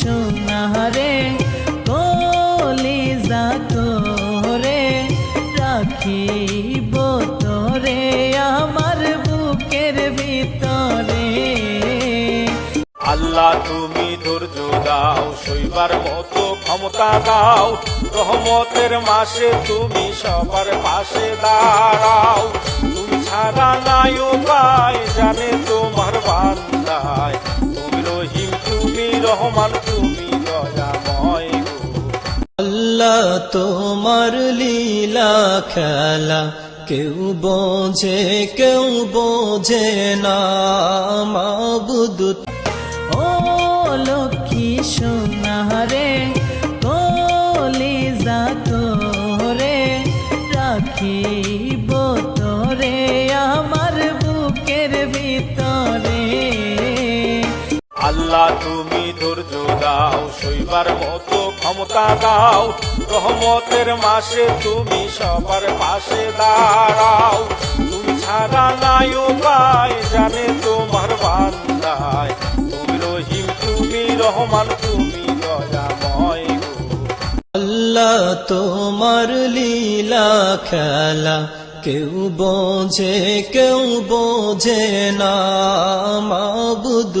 সোনারে কলে যা তোরে রাখিব তোরে আমার বুকের ভিতরে। আল্লাহ, তুমি ধৈর্য দাও শৈবার মতো ক্ষমতা দাও। রহমতের মাসে তুমি সবার পাশে দাঁড়াও। রহমান তুমি দয়াময় আল্লাহ তোমার লীলা খেলা কেউ বোঝে কেউ বোঝে না মাবুদ। ও লক্ষ্মী সোনারে কলি তোরে রাখিব তোরে তুমি ধৈর্য দাও, সইবার মতো ক্ষমতা দাও। রহমতের মাসে তুমি সবার পাশে দাঁড়াও। তুমি ছাড়া নাই উপায় জানে তোমার বান্দায়। তুমি রহিম, তুমি রহমান, তুমি দয়াময় আল্লাহ তোমার লীলা খেলা, কেউ বোঝে কেউ বোঝে না। মাবুদ